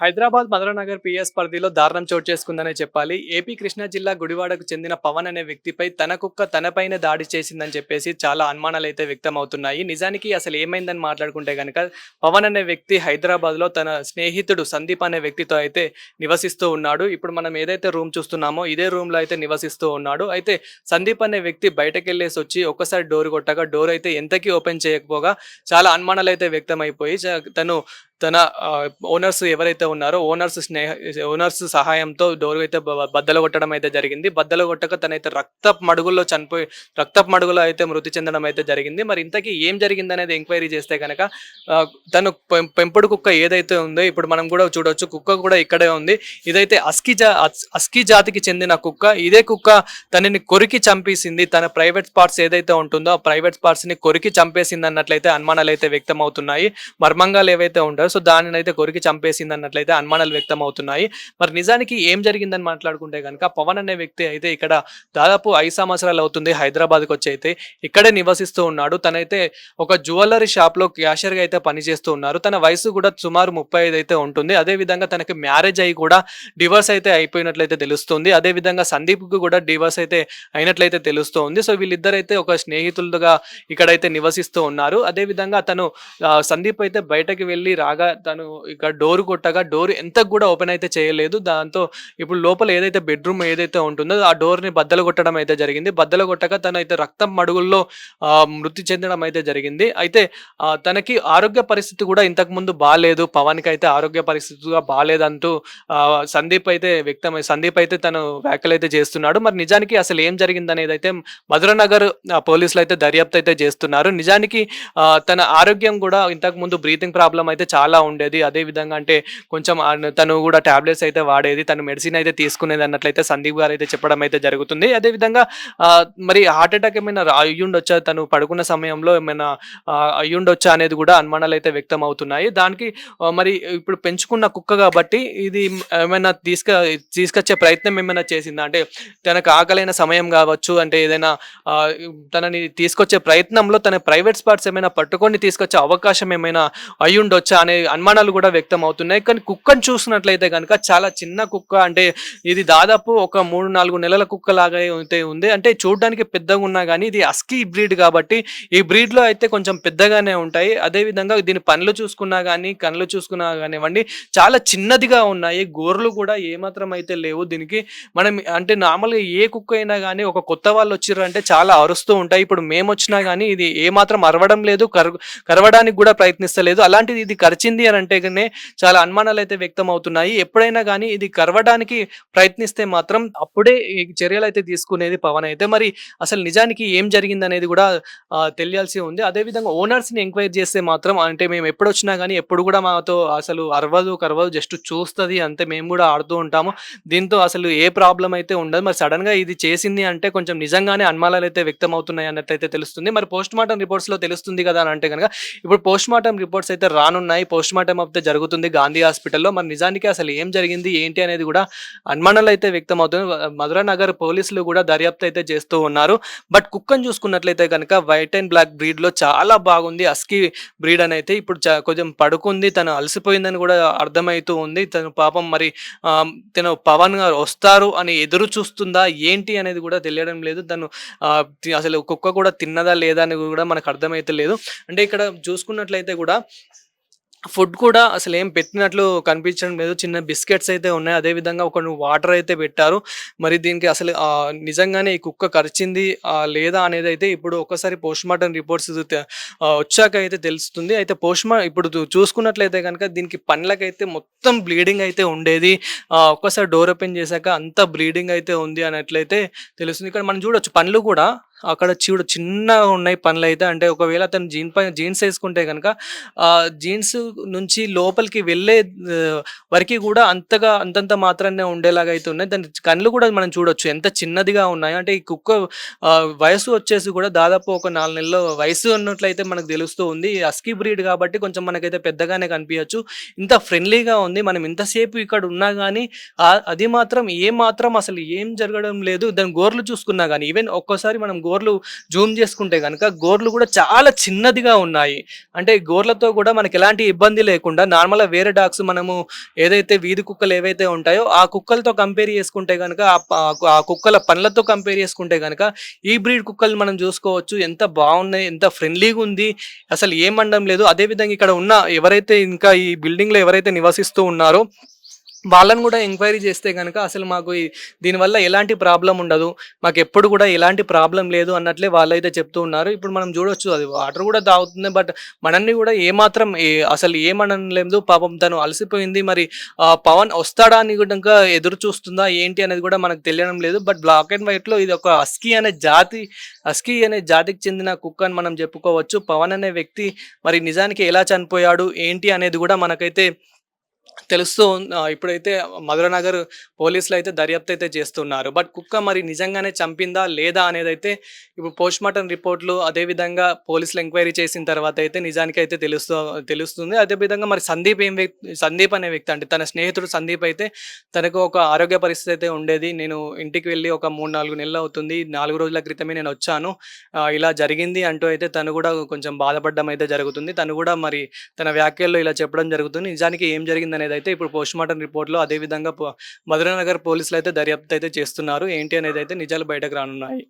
Hyderabad Madhura Nagar PS పరిధిలో దారుణం చోటు చేసుకుందనే చెప్పాలి. ఏపీ కృష్ణా జిల్లా గుడివాడకు చెందిన పవన్ అనే వ్యక్తిపై తన కుక్క తనపైన దాడి చేసిందని చెప్పేసి చాలా అనుమానాలు అయితే వ్యక్తం అవుతున్నాయి నిజానికి అసలు ఏమైందని మాట్లాడుకుంటే కనుక పవన్ అనే వ్యక్తి హైదరాబాద్లో తన స్నేహితుడు సందీప్ అనే వ్యక్తితో అయితే నివసిస్తూ ఉన్నాడు. ఇప్పుడు మనం ఏదైతే రూమ్ చూస్తున్నామో ఇదే రూమ్లో అయితే నివసిస్తూ ఉన్నాడు. అయితే సందీప్ అనే వ్యక్తి బయటకు వెళ్ళేసి వచ్చి ఒక్కసారి డోర్ కొట్టగా డోర్ అయితే ఎంతకీ ఓపెన్ చేయకపోగా చాలా అనుమానాలు అయితే వ్యక్తం అయిపోయి తను తన ఓనర్స్ ఎవరైతే ఉన్నారో ఓనర్స్ స్నేహ ఓనర్స్ సహాయంతో డోర్ అయితే బద్దలు కొట్టడం అయితే జరిగింది. బద్దలు కొట్టక తనైతే రక్తపు మడుగుల్లో చనిపోయి రక్తపు మడుగులో అయితే మృతి చెందడం అయితే జరిగింది. మరి ఇంతకీ ఏం జరిగింది అనేది ఎంక్వైరీ చేస్తే కనుక తను పెం- పెంపుడు కుక్క ఏదైతే ఉందో ఇప్పుడు మనం కూడా చూడొచ్చు కుక్క కూడా ఇక్కడే ఉంది. ఇదైతే అస్కి జా అస్కి జాతికి చెందిన కుక్క. ఇదే కుక్క తనని కొరికి చంపేసింది. తన ప్రైవేట్ పార్ట్స్ ఏదైతే ఉంటుందో ఆ ప్రైవేట్ పార్ట్స్ని కొరికి చంపేసింది అన్నట్లయితే అనుమానాలు అయితే వ్యక్తం అవుతున్నాయి మర్మంగాలు ఏవైతే ఉంటాయో సో దానిని అయితే కొరికి చంపేసింది అన్నట్లయితే అనుమానాలు వ్యక్తం అవుతున్నాయి మరి నిజానికి ఏం జరిగిందని మాట్లాడుకుంటే కనుక పవన్ అనే వ్యక్తి అయితే ఇక్కడ దాదాపు ఐదు సంవత్సరాలు అవుతుంది హైదరాబాద్కి వచ్చి అయితే ఇక్కడే నివసిస్తూ ఉన్నాడు. తనైతే ఒక జ్యువెలరీ షాప్లో క్యాషియర్గా అయితే పనిచేస్తూ ఉన్నారు. తన వయసు కూడా సుమారు ముప్పై ఐదు అయితే ఉంటుంది. అదే విధంగా తనకి మ్యారేజ్ అయ్యి కూడా డివోర్స్ అయితే అయిపోయినట్లయితే తెలుస్తుంది. అదే విధంగా సందీప్కి కూడా డివోర్స్ అయితే అయినట్లయితే తెలుస్తుంది. సో వీళ్ళిద్దరైతే ఒక స్నేహితులుగా ఇక్కడైతే నివసిస్తూ ఉన్నారు. అదే విధంగా తను సందీప్ అయితే బయటకి వెళ్ళి రా బాగా తను ఇక డోర్ కొట్టగా డోర్ ఎంత కూడా ఓపెన్ అయితే చేయలేదు. దాంతో ఇప్పుడు లోపల ఏదైతే బెడ్రూమ్ ఏదైతే ఉంటుందో ఆ డోర్ని బద్దలు కొట్టడం అయితే జరిగింది. బద్దలు కొట్టగా తను అయితే రక్తం మడుగుల్లో మృతి చెందడం అయితే జరిగింది. అయితే తనకి ఆరోగ్య పరిస్థితి కూడా ఇంతకు ముందు బాగాలేదు పవన్కి అయితే ఆరోగ్య పరిస్థితిగా బాగాలేదంటూ సందీప్ అయితే వ్యక్తం సందీప్ అయితే తను వ్యాఖ్యలు అయితే చేస్తున్నాడు. మరి నిజానికి అసలు ఏం జరిగింది అనేది అయితే మధురనగర్ పోలీసులు అయితే దర్యాప్తు అయితే చేస్తున్నారు. నిజానికి తన ఆరోగ్యం కూడా ఇంతకు ముందు బ్రీతింగ్ ప్రాబ్లం అయితే చాలా చాలా ఉండేది. అదే విధంగా అంటే కొంచెం తను కూడా టాబ్లెట్స్ అయితే వాడేది. తను మెడిసిన్ అయితే తీసుకునేది అన్నట్లయితే సందీప్ గారు అయితే చెప్పడం అయితే జరుగుతుంది. అదే విధంగా మరి హార్ట్ అటాక్ ఏమైనా అయ్యుండొచ్చా? తను పడుకున్న సమయంలో ఏమైనా అయ్యుండొచ్చా అనేది కూడా అనుమానాలు అయితే వ్యక్తం అవుతున్నాయి దానికి మరి ఇప్పుడు పెంచుకున్న కుక్క కాబట్టి ఇది ఏమైనా తీసుక తీసుకొచ్చే ప్రయత్నం ఏమైనా చేసిందా? అంటే తనకు ఆకలైన సమయం కావచ్చు అంటే ఏదైనా తనని తీసుకొచ్చే ప్రయత్నంలో తన ప్రైవేట్ స్పాట్స్ ఏమైనా పట్టుకొని తీసుకొచ్చే అవకాశం ఏమైనా అయ్యుండొచ్చా అనేది అనే అనుమానాలు కూడా వ్యక్తం అవుతున్నాయి. కానీ కుక్కను చూసినట్లయితే కనుక చాలా చిన్న కుక్క అంటే ఇది దాదాపు ఒక మూడు నాలుగు నెలల కుక్క లాగా అయితే ఉంది. అంటే చూడడానికి పెద్దగా ఉన్నా కానీ ఇది అస్కీ బ్రీడ్ కాబట్టి ఈ బ్రీడ్లో అయితే కొంచెం పెద్దగానే ఉంటాయి. అదే విధంగా దీని పనులు చూసుకున్నా కానీ కళ్ళు చూసుకున్నా కానివ్వండి చాలా చిన్నదిగా ఉన్నాయి. గోర్లు కూడా ఏమాత్రం అయితే లేవు దీనికి. మనం అంటే నార్మల్గా ఏ కుక్క అయినా కానీ ఒక కొత్త వాళ్ళు వచ్చిర్రు అంటే చాలా అరుస్తూ ఉంటాయి. ఇప్పుడు మేము వచ్చినా కానీ ఇది ఏమాత్రం అరవడం లేదు కర కరవడానికి కూడా ప్రయత్నిస్తలేదు. అలాంటిది ఇది వచ్చింది అని అంటే కానీ చాలా అనుమానాలు అయితే వ్యక్తం అవుతున్నాయి ఎప్పుడైనా కానీ ఇది కరవడానికి ప్రయత్నిస్తే మాత్రం అప్పుడే ఈ చర్యలు అయితే తీసుకునేది పవన్ అయితే. మరి అసలు నిజానికి ఏం జరిగింది అనేది కూడా తెలియాల్సి ఉంది. అదేవిధంగా ఓనర్స్ని ఎంక్వైరీ చేస్తే మాత్రం అంటే మేము ఎప్పుడు వచ్చినా కానీ ఎప్పుడు కూడా మాతో అసలు అరవదు కరవదు జస్ట్ చూస్తుంది అంతే. మేము కూడా ఆడుతూ ఉంటాము. దీంతో అసలు ఏ ప్రాబ్లం అయితే ఉండదు. మరి సడన్గా ఇది చేసింది అంటే కొంచెం నిజంగానే అనుమానాలు అయితే వ్యక్తం అవుతున్నాయి అన్నట్లయితే తెలుస్తుంది. మరి పోస్ట్ మార్టం రిపోర్ట్స్లో తెలుస్తుంది కదా అని అంటే కనుక ఇప్పుడు పోస్ట్ మార్టం రిపోర్ట్స్ అయితే రానున్నాయి. పోస్ట్ మార్టం అయితే జరుగుతుంది. గాంధీ హాస్పిటల్లో మరి నిజానికి అసలు ఏం జరిగింది? ఏంటి అనేది కూడా అనుమానాలు అయితే వ్యక్తం అవుతుంది మధురా నగర్ పోలీసులు కూడా దర్యాప్తు అయితే చేస్తూ ఉన్నారు. బట్ కుక్కను చూసుకున్నట్లయితే కనుక వైట్ అండ్ బ్లాక్ బ్రీడ్లో చాలా బాగుంది. అస్కీ బ్రీడ్ అని అయితే ఇప్పుడు చ- కొంచెం పడుకుంది. తను అలసిపోయిందని కూడా అర్థమవుతూ ఉంది. తను పాపం మరి తను పవన్ గారు వస్తారు అని ఎదురు చూస్తుందా? ఏంటి అనేది కూడా తెలియడం లేదు. తను అసలు కుక్క కూడా తిన్నదా లేదా అని కూడా మనకు అర్థమైతే లేదు. అంటే ఇక్కడ చూసుకున్నట్లయితే కూడా ఫుడ్ కూడా అసలు ఏం పెట్టినట్లు కనిపించడం లేదు. చిన్న బిస్కెట్స్ అయితే ఉన్నాయి. అదే విధంగా ఒక వాటర్ అయితే పెట్టారు. మరి దీనికి అసలు నిజంగానే ఈ కుక్క కరిచింది లేదా అనేది అయితే ఇప్పుడు ఒకసారి పోస్ట్ మార్టం రిపోర్ట్స్ వచ్చాక అయితే తెలుస్తుంది. అయితే పోస్ట్ మార్టం ఇప్పుడు చూసుకున్నట్లయితే కనుక దీనికి పండ్లకైతే మొత్తం బ్లీడింగ్ అయితే ఉండేది. ఒక్కసారి డోర్ ఓపెన్ చేశాక అంత బ్లీడింగ్ అయితే ఉంది అన్నట్లయితే తెలుస్తుంది. ఇక్కడ మనం చూడొచ్చు పండ్లు కూడా అక్కడ చూడు చిన్నగా ఉన్నాయి పనులు అయితే. అంటే ఒకవేళ అతను జీన్ పై జీన్స్ వేసుకుంటే కనుక ఆ జీన్స్ నుంచి లోపలికి వెళ్ళే వరకు కూడా అంతగా అంతంత మాత్రాన్ని ఉండేలాగా అయితే ఉన్నాయి. దాని కళ్ళు కూడా మనం చూడొచ్చు. ఎంత చిన్నదిగా ఉన్నాయి. అంటే ఈ కుక్క వయసు వచ్చేసి కూడా దాదాపు ఒక నాలుగు నెలల వయసు ఉన్నట్లయితే మనకు తెలుస్తూ ఉంది. అస్కీ బ్రీడ్ కాబట్టి కొంచెం మనకైతే పెద్దగానే కనిపించచ్చు. ఇంత ఫ్రెండ్లీగా ఉంది. మనం ఇంతసేపు ఇక్కడ ఉన్నా కానీ అది మాత్రం ఏ మాత్రం అసలు ఏం జరగడం లేదు. దాని గోర్లు చూసుకున్నా కానీ ఈవెన్ ఒక్కోసారి మనం గోర్ గోర్లు జూమ్ చేసుకుంటే కనుక గోర్లు కూడా చాలా చిన్నదిగా ఉన్నాయి. అంటే గోర్లతో కూడా మనకి ఎలాంటి ఇబ్బంది లేకుండా నార్మల్గా వేరే డాగ్స్ మనము ఏదైతే వీధి కుక్కలు ఏవైతే ఉంటాయో ఆ కుక్కలతో కంపేర్ చేసుకుంటే కనుక ఆ ఆ కుక్కల పనులతో కంపేర్ చేసుకుంటే కనుక ఈ బ్రీడ్ కుక్కలు మనం చూసుకోవచ్చు. ఎంత బాగున్నాయి ఎంత ఫ్రెండ్లీగా ఉంది అసలు ఏమండం లేదు. అదేవిధంగా ఇక్కడ ఉన్న ఎవరైతే ఇంకా ఈ బిల్డింగ్లో ఎవరైతే నివసిస్తూ ఉన్నారో వాళ్ళని కూడా ఎంక్వైరీ చేస్తే కనుక అసలు మాకు దీనివల్ల ఎలాంటి ప్రాబ్లం ఉండదు. మాకు ఎప్పుడు కూడా ఎలాంటి ప్రాబ్లం లేదు అన్నట్లే వాళ్ళైతే చెప్తూ ఉన్నారు. ఇప్పుడు మనం చూడొచ్చు అది వాటర్ కూడా తాగుతుంది బట్ మనల్ని కూడా ఏమాత్రం ఏ- అసలు ఏమనలేదు పాపం తను అలసిపోయింది. మరి పవన్ వస్తాడా అని కూడా ఎదురు చూస్తుందా ఏంటి అనేది కూడా మనకు తెలియడం లేదు. బట్ బ్లాక్ అండ్ వైట్లో ఇది ఒక అస్కీ అనే జాతి అస్కీ అనే జాతికి చెందిన కుక్క అని మనం చెప్పుకోవచ్చు. పవన్ అనే వ్యక్తి మరి నిజానికి ఎలా చనిపోయాడు ఏంటి అనేది కూడా మనకైతే తెలుస్తూ ఇప్పుడైతే మధురనగర్ పోలీసులు అయితే దర్యాప్తు అయితే చేస్తున్నారు. బట్ కుక్క మరి నిజంగానే చంపిందా లేదా అనేది అయితే ఇప్పుడు పోస్ట్ మార్టం రిపోర్ట్లు అదేవిధంగా పోలీసులు ఎంక్వైరీ చేసిన తర్వాత అయితే నిజానికి అయితే తెలుస్తూ తెలుస్తుంది. అదేవిధంగా మరి సందీప్ ఏం వ్యక్తి సందీప్ అనే వ్యక్తి అంటే తన స్నేహితుడు సందీప్ అయితే తనకు ఒక ఆరోగ్య పరిస్థితి అయితే ఉండేది. నేను ఇంటికి వెళ్ళి ఒక మూడు నాలుగు నెలలు అవుతుంది. నాలుగు రోజుల క్రితమే నేను వచ్చాను. ఇలా జరిగింది అంటూ అయితే తను కూడా కొంచెం బాధపడడం అయితే జరుగుతుంది. తను కూడా మరి తన వ్యాఖ్యల్లో ఇలా చెప్పడం జరుగుతుంది. నిజానికి ఏం జరిగింది అనేది అయితే ఇప్పుడు పోస్ట్ మార్టం రిపోర్ట్లో అదేవిధంగా మధురానగర్ పోలీసులు అయితే దర్యాప్తు అయితే చేస్తున్నారు. ఏంటి అనేది అయితే నిజాలు బయటకు రానున్నాయి.